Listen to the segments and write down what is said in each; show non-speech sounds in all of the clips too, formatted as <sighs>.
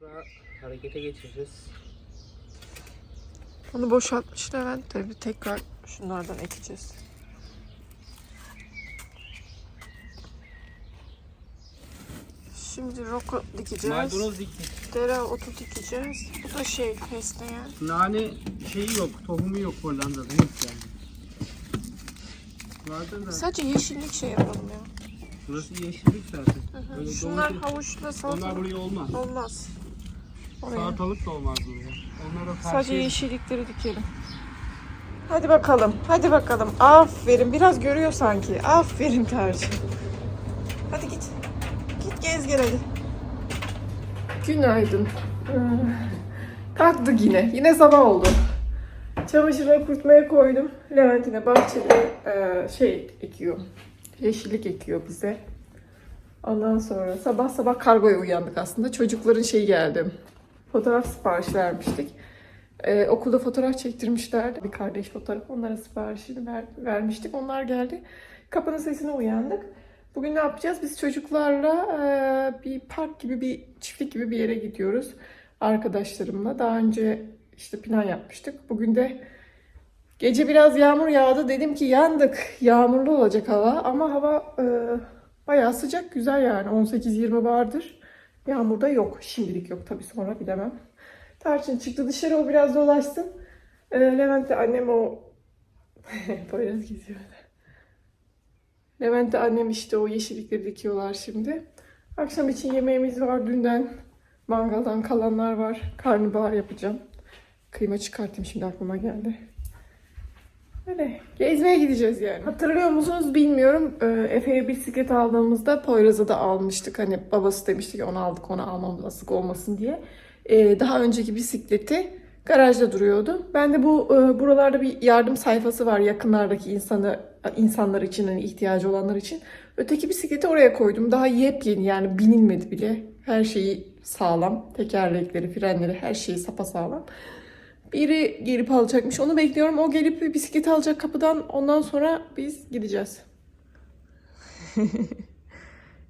Toprağı harekete geçireceğiz. Onu boşaltmış Levent de bir tekrar şunlardan ekeceğiz. Şimdi roko dikeceğiz. Maydanoz diktik. Dereotu dikeceğiz. Bu da şey fesleğen. Nane şeyi yok, tohumu yok Hollanda'da. Yok yani. Vardır da. Sadece yeşillik şey yapalım ya. Burası yeşillik zaten. Böyle Şunlar domates- havuçla Onlar salatalık buraya olmaz. olmaz. Oraya. Salatalık da olmaz buraya. Onlara karşı. Sadece yeşillikleri dikelim. Hadi bakalım. Hadi bakalım. Aferin. Biraz görüyor sanki. Aferin tercih. Hadi git. Git gez gel hadi. Günaydın. Kalktık yine. Yine sabah oldu. Çamaşırları kurutmaya koydum. Levent yine bahçede e, şey ekiyor. Yeşillik ekiyor bize. Ondan sonra sabah sabah kargoya uyandık aslında. Çocukların şey geldi. Fotoğraf sipariş vermiştik. Ee, okulda fotoğraf çektirmişlerdi. Bir kardeş fotoğraf. Onlara siparişini ver- vermiştik. Onlar geldi. Kapının sesine uyandık. Bugün ne yapacağız? Biz çocuklarla e, bir park gibi bir çiftlik gibi bir yere gidiyoruz. Arkadaşlarımla. Daha önce işte plan yapmıştık. Bugün de gece biraz yağmur yağdı. Dedim ki yandık. Yağmurlu olacak hava. Ama hava e, bayağı sıcak. Güzel yani. 18-20 vardır. Yağmur da yok. Şimdilik yok. Tabii sonra bilemem. Tarçın çıktı dışarı o biraz dolaşsın. Ee, Levent de annem o... <laughs> Poyraz geziyor. Levent de annem işte o yeşillikleri dikiyorlar şimdi. Akşam için yemeğimiz var. Dünden mangaldan kalanlar var. Karnabahar yapacağım. Kıyma çıkartayım şimdi aklıma geldi. Öyle gezmeye gideceğiz yani. Hatırlıyor musunuz bilmiyorum. Ee, Efe'ye bisiklet aldığımızda Poyraz'a da almıştık. Hani babası demişti ki onu aldık onu almamız asık olmasın diye. Ee, daha önceki bisikleti garajda duruyordu. Ben de bu e, buralarda bir yardım sayfası var yakınlardaki insanı insanlar için hani ihtiyacı olanlar için. Öteki bisikleti oraya koydum. Daha yepyeni yani binilmedi bile. Her şeyi sağlam. Tekerlekleri, frenleri her şeyi sapasağlam. Biri gelip alacakmış. Onu bekliyorum. O gelip bir bisiklet alacak kapıdan. Ondan sonra biz gideceğiz. <laughs>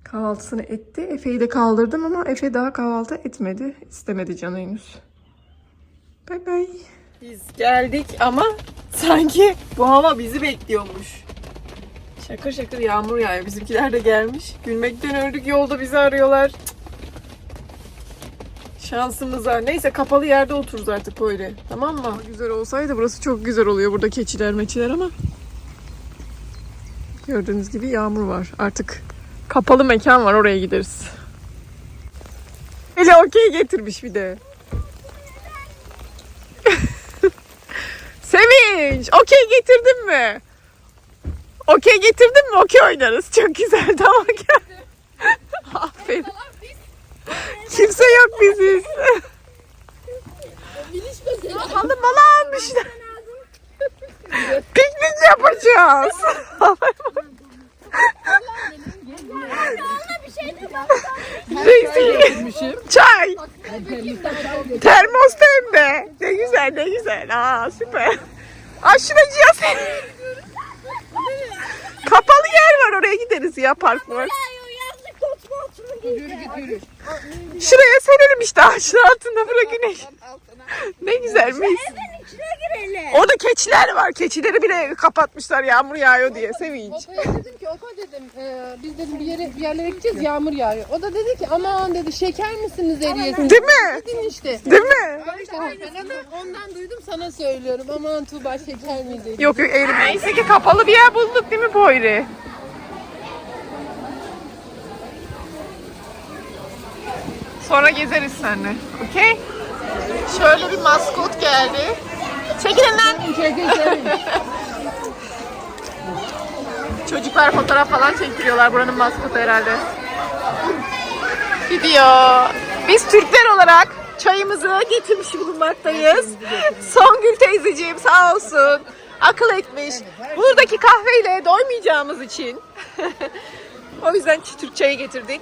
Kahvaltısını etti. Efe'yi de kaldırdım ama Efe daha kahvaltı etmedi. İstemedi canı henüz. Bay bay. Biz geldik ama sanki bu hava bizi bekliyormuş. Şakır şakır yağmur yağıyor. Bizimkiler de gelmiş. Gülmekten öldük. Yolda bizi arıyorlar. Cık. Şansımıza. Neyse kapalı yerde otururuz artık böyle. Tamam mı? Güzel olsaydı burası çok güzel oluyor. Burada keçiler meçiler ama. Gördüğünüz gibi yağmur var. Artık kapalı mekan var. Oraya gideriz. Hele okey getirmiş bir de. <laughs> Sevinç, okey getirdin mi? Okey getirdin mi? Okey oynarız. Çok güzel. Tamam gel. <laughs> Aferin. Kimse yok biziz. Halı malı almışlar. Piknik yapacağız. Neyse. Çay. Termos hem de. Ne güzel ne güzel. Aa süper. Aşırıcıya sen. Kapalı yer var oraya gideriz ya park var. Şuraya serelim işte ağaçın altında bırak güneş. Ne güzel mis. Orada var. Keçileri bile kapatmışlar yağmur yağıyor diye. Sevinç. Oko'ya dedim ki Oko dedim e, biz dedim bir yere bir yerlere gideceğiz yağmur yağıyor. O da dedi ki aman dedi şeker misiniz eriyesin? Değil mi? Dedin işte. Değil mi? Ben işte ondan duydum sana söylüyorum. Aman Tuğba şeker mi dedi. Yok yok eğri. Neyse ki kapalı bir yer bulduk değil mi Poyri? Sonra gezeriz seninle. Okey? Şöyle bir maskot geldi. Çekilin lan. Çocuklar fotoğraf falan çektiriyorlar. Buranın maskotu herhalde. Gidiyor. Biz Türkler olarak çayımızı getirmiş bulunmaktayız. Songül teyzeciğim sağ olsun. Akıl etmiş. Buradaki kahveyle doymayacağımız için. <laughs> o yüzden Türk çayı getirdik.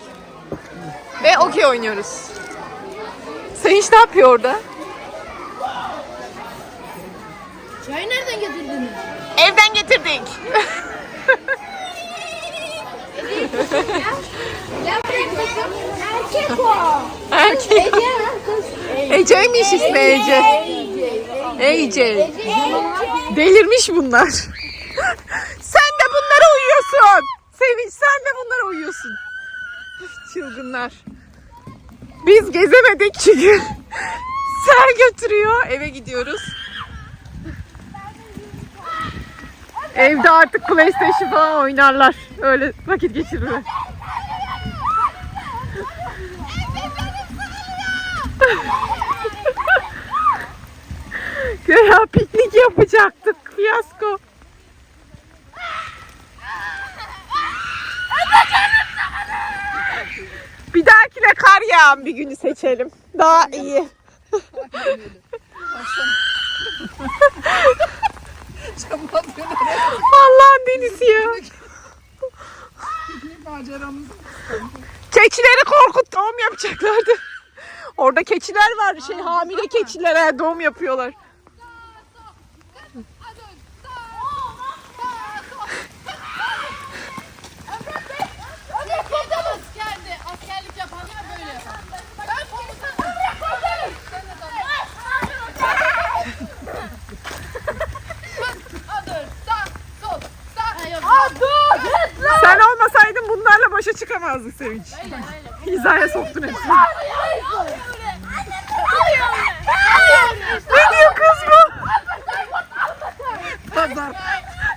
Ve okey oynuyoruz. Sen hiç ne yapıyor orada? Çayı nereden getirdiniz? Evden getirdik. Erkek o. Erkek. Ece. Ece'ymiş ismi Ece. Ece. Delirmiş bunlar. sen de bunlara uyuyorsun. Sevinç sen de bunlara uyuyorsun. Çılgınlar. Biz gezemedik çünkü. Ser götürüyor. Eve gidiyoruz. Evde artık PlayStation falan oynarlar. Öyle vakit geçirirler. <laughs> Ya piknik yapacaktık. Fiyasko. Bir dahakine kar yağan bir günü seçelim. Daha iyi. <laughs> Allah'ın denizi ya. Keçileri korkut doğum yapacaklardı. Orada keçiler var. Şey hamile keçilere doğum yapıyorlar. Askerdi, askerlik yapanlar böyle yapar. Ben komutanım. Sen de Adır, sağ, sol, sağ. Sen olmasaydın bunlarla başa çıkamazdık Sevinç. Hizaya soktun hepsini. Ne diyor kız bu? Pazar.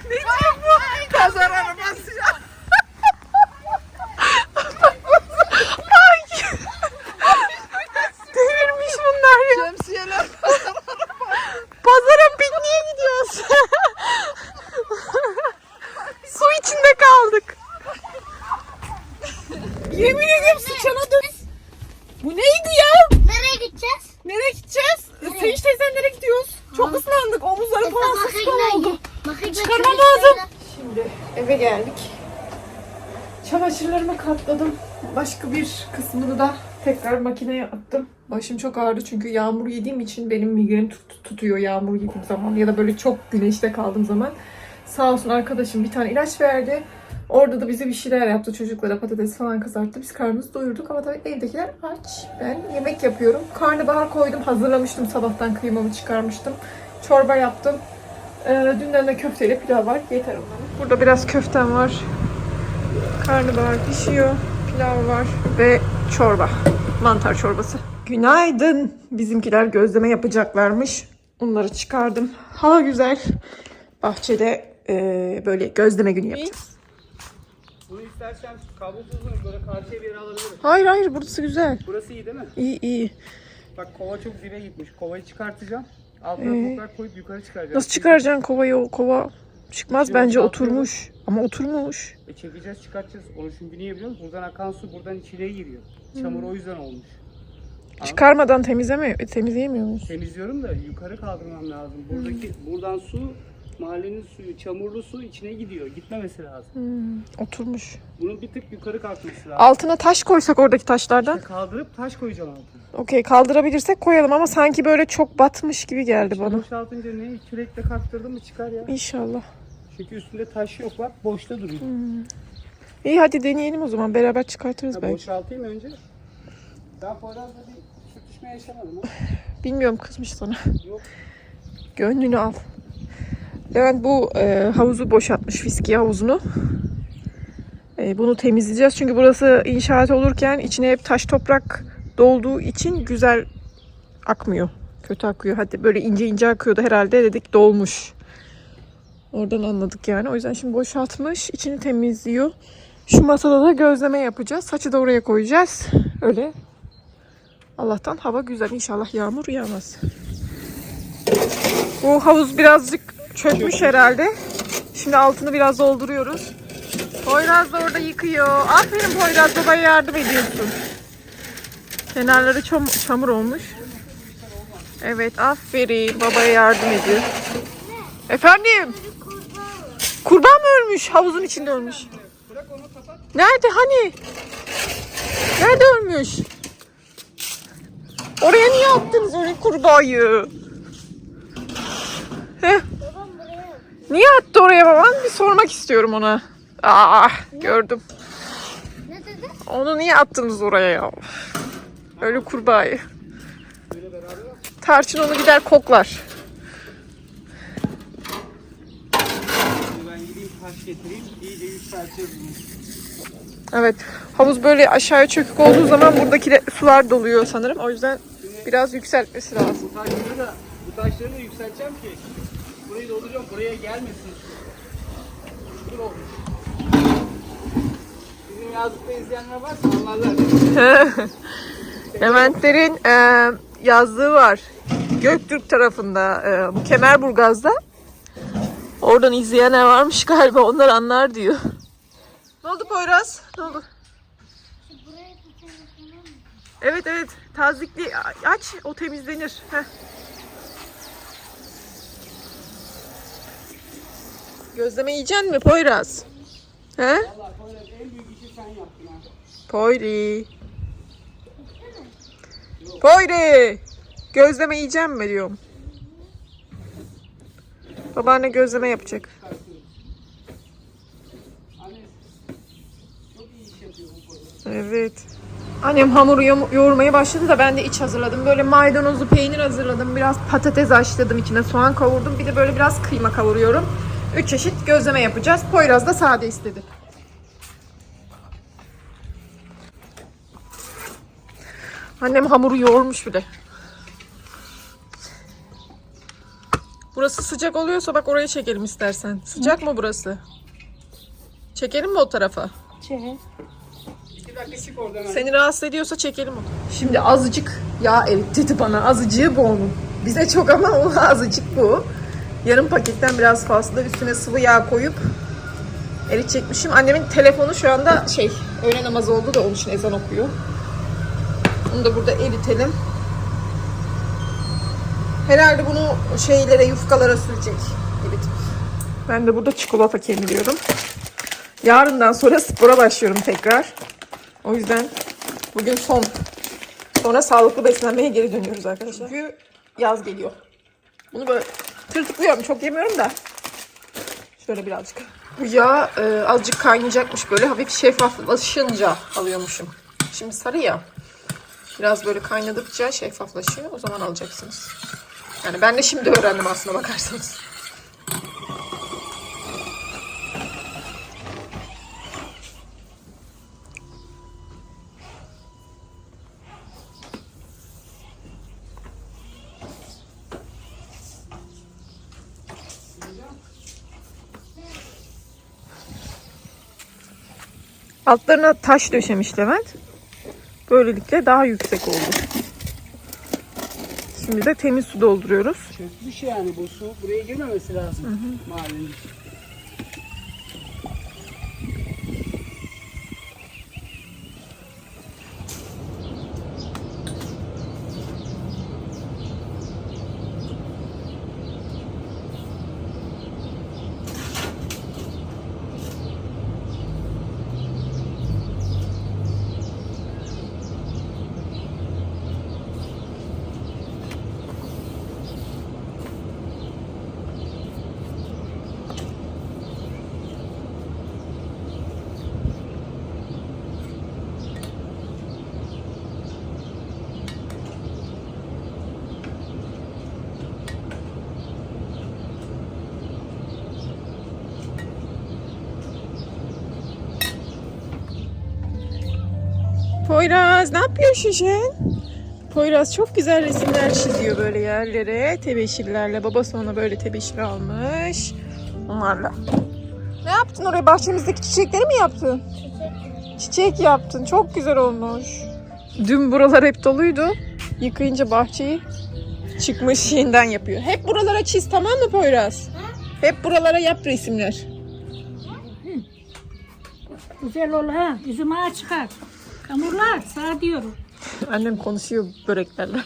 Ne diyor bu? Pazar arabası ya. Ay. Devirmiş bunlar ya. Şemsiyeler Pazara pikniğe gidiyoruz. Su içinde kaldık. Yemin ederim sıçana dön. Bu neydi ya? Nereye gideceğiz? Nereye gideceğiz? Sevinç teyzen nereye gidiyoruz? Çok ıslandık. Omuzları falan sıçkan oldu. Çıkarmam lazım. Şimdi eve geldik. Çamaşırlarımı katladım. Başka bir kısmını da tekrar makineye attım. Başım çok ağrıdı çünkü yağmur yediğim için benim migrenim tut- tutuyor yağmur yediğim zaman ya da böyle çok güneşte kaldığım zaman. Sağ olsun arkadaşım bir tane ilaç verdi. Orada da bize bir şeyler yaptı. Çocuklara patates falan kızarttı. Biz karnımızı doyurduk ama tabii evdekiler aç. Ben yemek yapıyorum. Karnabahar koydum. Hazırlamıştım. Sabahtan kıymamı çıkarmıştım. Çorba yaptım. Ee, dünden de köfteyle pilav var. Yeter onlara. Burada biraz köftem var. Karnabahar pişiyor. Pilav var. Ve çorba. Mantar çorbası. Günaydın. Bizimkiler gözleme yapacaklarmış. Onları çıkardım. Hava güzel. Bahçede eee, böyle gözleme günü yapacağız. Bunu istersen kablosuzunu böyle karşıya bir yere alabilirim. Hayır hayır burası güzel. Burası iyi değil mi? İyi iyi. Bak kova çok dibe gitmiş. Kovayı çıkartacağım. Altına Ee? toprak koyup yukarı çıkaracağım. Nasıl çıkaracaksın kovayı o kova? Çıkmaz bence oturmuş. Ama oturmuş. E çekeceğiz çıkartacağız. Onu çünkü niye biliyor musun? Buradan akan su buradan içine giriyor. Çamur o yüzden olmuş. Çıkarmadan temizleme, temizleyemiyor muyuz? Temizliyorum da yukarı kaldırmam lazım. Buradaki buradan su mahallenin suyu, çamurlu su içine gidiyor. Gitmemesi lazım. Oturmuş. Bunun bir tık yukarı kalkması lazım. Altına taş koysak oradaki taşlardan. Kaldırıp taş koyacağım altına. Okey kaldırabilirsek koyalım ama sanki böyle çok batmış gibi geldi İçine bana. boşaltınca ne? Kürekle kaptırdın mı çıkar ya. İnşallah. Çünkü üstünde taş yok bak boşta duruyor. İyi hadi deneyelim o zaman. Beraber çıkartırız Ha, belki. boşaltayım önce. Ben Poyraz'da bir sürtüşme yaşamadım ha. <sighs> Bilmiyorum kızmış sana. Yok. Gönlünü al. Levent bu e, havuzu boşaltmış fiskiye havuzunu. E, bunu temizleyeceğiz çünkü burası inşaat olurken içine hep taş toprak dolduğu için güzel akmıyor. Kötü akıyor. Hadi böyle ince ince akıyordu herhalde dedik dolmuş. Oradan anladık yani. O yüzden şimdi boşaltmış. içini temizliyor. Şu masada da gözleme yapacağız. Saçı da oraya koyacağız. Öyle. Allah'tan hava güzel. İnşallah yağmur yağmaz. Bu havuz birazcık çökmüş herhalde. Şimdi altını biraz dolduruyoruz. Poyraz da orada yıkıyor. Aferin Poyraz babaya yardım ediyorsun. Kenarları çam- çamur olmuş. Evet aferin babaya yardım ediyor. Efendim? Kurban mı ölmüş? Havuzun içinde ölmüş. Nerede hani? Nerede ölmüş? Oraya niye attınız öyle kurbağayı? Heh. Niye attı oraya baban? Bir sormak istiyorum ona. Aa, gördüm. Onu niye attınız oraya ya? Öyle kurbağayı. Tarçın onu gider koklar. Şimdi ben gideyim taş getireyim. İyice yükselteceğiz bunu. Evet. Havuz böyle aşağıya çökük olduğu zaman buradaki de sular doluyor sanırım. O yüzden biraz yükseltmesi lazım. Bu taşları da, bu taşları da yükselteceğim ki burayı dolduracağım. Buraya gelmesin. Çukur olmuş. Bizim yazlıkta izleyenler varsa anlarlar. <laughs> Leventlerin e, yazlığı var. Göktürk tarafında. e, bu Kemerburgaz'da. Oradan izleyenler varmış galiba. Onlar anlar diyor. Ne oldu Poyraz? Ne oldu? Evet evet. Tazikli aç. O temizlenir. Heh. Gözleme yiyeceksin mi Poyraz? He? Valla Poyraz en büyük işi sen yaptın. Poyri. Poyri. Gözleme yiyeceğim mi diyorum. Babaanne gözleme yapacak. Evet. Annem hamuru yoğurmaya başladı da ben de iç hazırladım. Böyle maydanozlu peynir hazırladım. Biraz patates haşladım. içine soğan kavurdum. Bir de böyle biraz kıyma kavuruyorum. Üç çeşit gözleme yapacağız. Poyraz da sade istedi. Annem hamuru yoğurmuş bile. Burası sıcak oluyorsa bak oraya çekelim istersen. Sıcak mı burası? Çekelim mi o tarafa? Anne. Seni rahatsız ediyorsa çekelim onu. Şimdi azıcık yağ erit dedi bana. Azıcığı bu onun. Bize çok ama o azıcık bu. Yarım paketten biraz fazla üstüne sıvı yağ koyup eritecekmişim. Annemin telefonu şu anda şey öğle namazı oldu da onun için ezan okuyor. Onu da burada eritelim. Herhalde bunu şeylere yufkalara sürecek. Evet. Ben de burada çikolata kemiriyorum. Yarından sonra spora başlıyorum tekrar. O yüzden bugün son. Sonra sağlıklı beslenmeye geri dönüyoruz arkadaşlar. Çünkü yaz geliyor. Bunu böyle tırtıklıyorum. Çok yemiyorum da. Şöyle birazcık. Bu yağ e, azıcık kaynayacakmış. Böyle hafif şeffaflaşınca alıyormuşum. Şimdi sarı ya. Biraz böyle kaynadıkça şeffaflaşıyor. O zaman alacaksınız. Yani ben de şimdi öğrendim aslına bakarsanız. Altlarına taş döşemiş Levent. Böylelikle daha yüksek oldu. Şimdi de temiz su dolduruyoruz. Çökmüş yani bu su. Buraya girmemesi lazım mahallenin. Poyraz ne yapıyorsun sen? Poyraz çok güzel resimler çiziyor böyle yerlere tebeşirlerle. Babası ona böyle tebeşir almış. Onlarla. Ne yaptın oraya bahçemizdeki çiçekleri mi yaptın? Çiçek yaptın. Çok güzel olmuş. Dün buralar hep doluydu. Yıkayınca bahçeyi çıkmış yeniden yapıyor. Hep buralara çiz tamam mı Poyraz? Hep buralara yap resimler. Güzel ol ha. Yüzüm ağa çıkar. Hamurlar sağ diyorum. Annem konuşuyor böreklerle.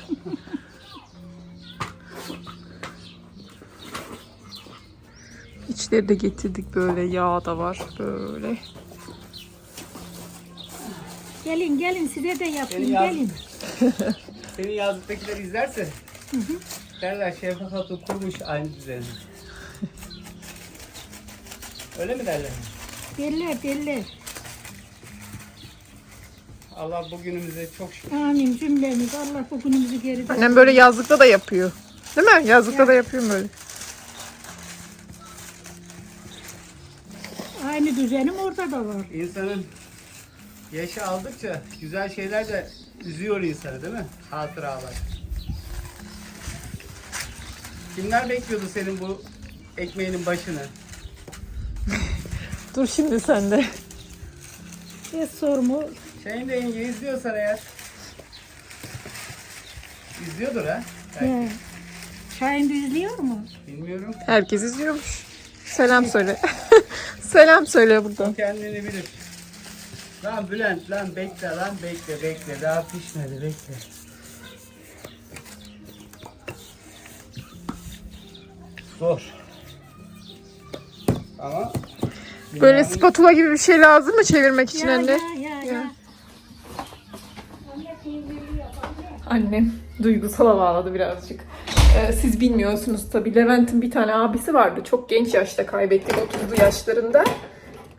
İçleri de getirdik böyle yağ da var böyle. Gelin gelin size de yapayım Gelin gelin. <laughs> Senin yazlıktakiler izlerse derler Şevkat Hatun kurmuş aynı düzeni. <laughs> Öyle mi derler? Derler derler. Allah bugünümüze çok şükür. Amin cümlemiz. Allah bugünümüzü geride. Annem böyle yazlıkta da yapıyor. Değil mi? Yazlıkta da yapıyorum böyle. Aynı düzenim orada da var. İnsanın yaşı aldıkça güzel şeyler de üzüyor insanı değil mi? Hatıralar. Kimler bekliyordu senin bu ekmeğinin başını? Dur şimdi sen de. Hiç sorma. Şeyin de yenge izliyorsan eğer. İzliyordur ha. Belki. Ya. Şahin de izliyor mu? Bilmiyorum. Herkes izliyormuş. Selam söyle. <laughs> Selam söyle buradan. Kendini bilir. Lan Bülent lan bekle lan bekle bekle. Daha pişmedi bekle. Zor. Ama Böyle spatula gibi bir şey lazım mı çevirmek için Ya anne? ya ya ya. Annem duygusala bağladı birazcık. Ee, siz bilmiyorsunuz tabii. Levent'in bir tane abisi vardı. Çok genç yaşta kaybettik 30'lu yaşlarında.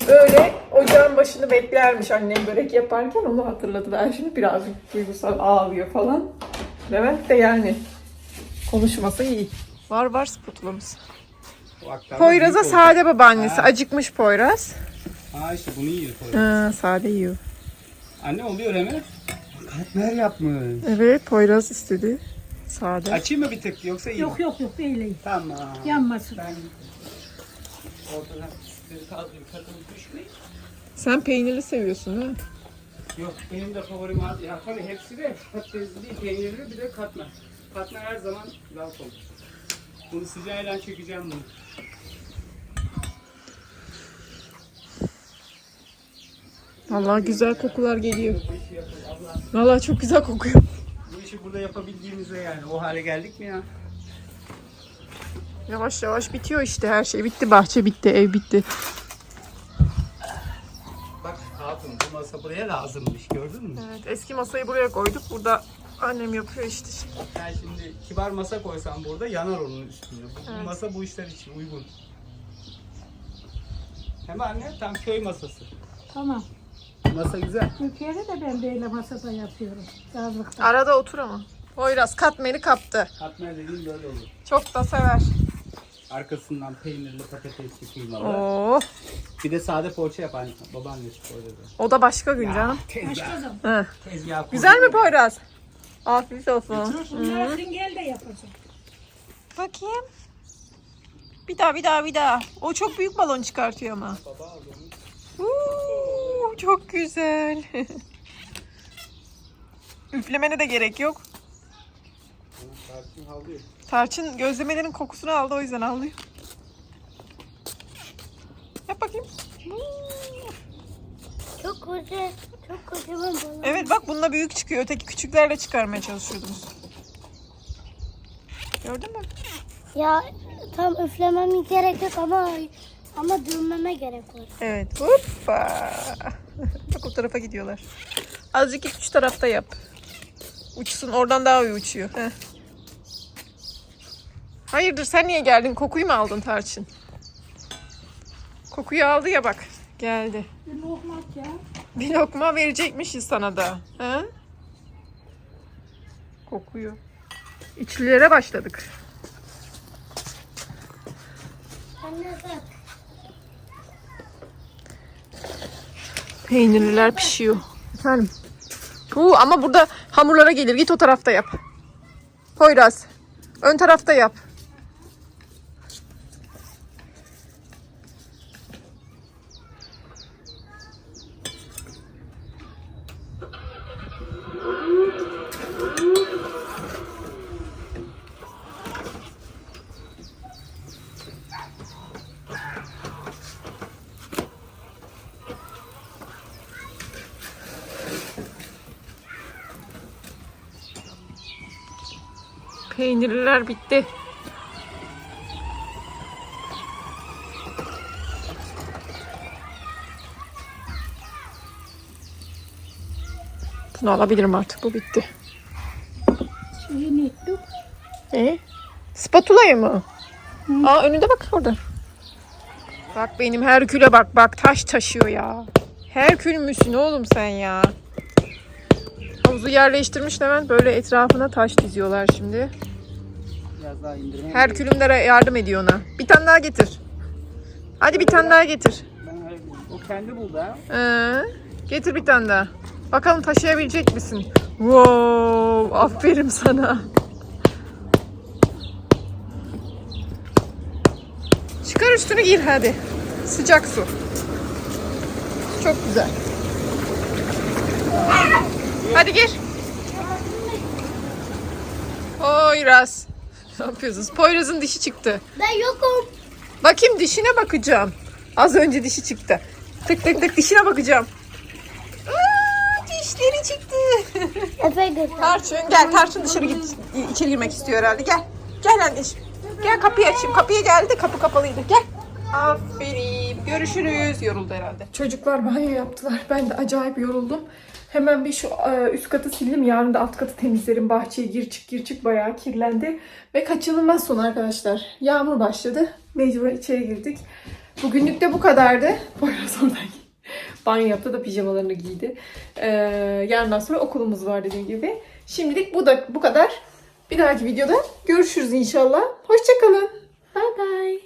Böyle ocağın başını beklermiş annem börek yaparken onu hatırladılar. Şimdi birazcık duygusal ağlıyor falan. Levent de yani konuşması iyi. Var var aktarma Poyraz'a sade babaannesi. Ha. Acıkmış Poyraz. Ha işte bunu yiyor Poyraz. Ha, sade yiyor. Anne oluyor hemen. Katmer yapmış. Evet Poyraz istedi. Sade. Açayım mı bir tık yoksa iyi Yok mi? yok yok böyle iyi. Tamam. Yanmasın. Ben ortadan sizleri kaldırıp katılıp düşmeyin. Sen peynirli seviyorsun ha? Yok benim de favorim var. Ya tabii hepsi de patatesli değil, peynirli bir de katmer. Katmer her zaman laf olur. Bunu sıcağıyla çekeceğim bunu. Vallahi güzel kokular geliyor. Vallahi çok güzel kokuyor. bu işi burada yapabildiğimize yani o hale geldik mi ya? Yavaş yavaş bitiyor işte her şey. Bitti bahçe bitti, ev bitti. Bak hatun bu masa buraya lazımmış gördün mü? Evet eski masayı buraya koyduk. Burada annem yapıyor işte. Ben şimdi kibar masa koysam burada yanar onun üstünde. Bu, bu Evet. masa bu işler için uygun. Hem anne tam köy masası. Tamam. Masa güzel. Türkiye'de de ben böyle masada yapıyorum. Yazlıkta. Arada otur ama. Poyraz katmeri kaptı. Katmer dediğim böyle olur. Çok da sever. Arkasından peynirli patatesli kıymalı. Oo, Bir de sade poğaça yap anne. Babaannesi koydu. o da başka gün canım. Başka Tezgah. zaman. Hı. Tezgah kurdu. Güzel mi Poyraz? Afiyet olsun. Bunları gel de yapacağım. Bakayım. Bir daha bir daha bir daha. O çok büyük balon çıkartıyor ama. Çok güzel. <laughs> Üflemene de gerek yok. Tarçın havlıyor. Tarçın gözlemelerin kokusunu aldı o yüzden ağlıyor. Yap bakayım. Çok koca, çok kocaman balon. Evet bak bununla büyük çıkıyor. Öteki küçüklerle çıkarmaya çalışıyordunuz. Gördün mü? Ya tam üflemem gerek yok ama ama dövmeme gerek var. Evet. Hoppa. <laughs> bak o tarafa gidiyorlar. Azıcık git şu tarafta yap. Uçsun. Oradan daha iyi uçuyor. Heh. Hayırdır sen niye geldin? Kokuyu mu aldın Tarçın? Kokuyu aldı ya bak. Geldi. Bir lokma ya. Bir lokma verecekmişiz sana da. He? Kokuyor. İçlilere başladık. Anne bak. Peynirliler pişiyor. Efendim. Uu, ama burada hamurlara gelir. Git o tarafta yap. Poyraz. Ön tarafta yap. Peynirliler bitti. Bunu alabilirim artık. Bu bitti. Şeyi ne ettik? E? Spatula'yı mı? Aa önünde bak orada. Bak benim Herkül'e bak bak taş taşıyor ya. Herkül müsün oğlum sen ya? havuzu yerleştirmiş hemen böyle etrafına taş diziyorlar şimdi. Biraz daha indirmem. Herkülümlere yardım ediyor ona. Bir tane daha getir. Hadi bir tane daha getir. Ben o kendi buldu ha. Ee, getir bir tane daha. Bakalım taşıyabilecek misin? Wow, aferin sana. Çıkar üstünü gir hadi. Sıcak su. Çok güzel. Hadi gir. Poyraz. Ne yapıyorsunuz? Poyraz'ın dişi çıktı. Ben yokum. Bakayım dişine bakacağım. Az önce dişi çıktı. Tık tık tık dişine bakacağım. Aa, dişleri çıktı. Efe. Tarçın gel Tarçın dışarı git. içeri girmek istiyor herhalde. Gel. Gel anneciğim. Gel kapıyı açayım. Kapıya geldi. Kapı kapalıydı. Gel. Aferin. Görüşürüz. Yoruldu herhalde. Çocuklar banyo yaptılar. Ben de acayip yoruldum. Hemen bir şu e, üst katı sildim. Yarın da alt katı temizlerim. Bahçeye gir çık gir çık bayağı kirlendi. Ve kaçınılmaz son arkadaşlar. Yağmur başladı. Mecbur içeri girdik. Bugünlük de bu kadardı. <laughs> Poyraz oradan banyo yaptı da pijamalarını giydi. Ee, yarından sonra okulumuz var dediğim gibi. Şimdilik bu da bu kadar. Bir dahaki videoda görüşürüz inşallah. Hoşçakalın. Bye bye.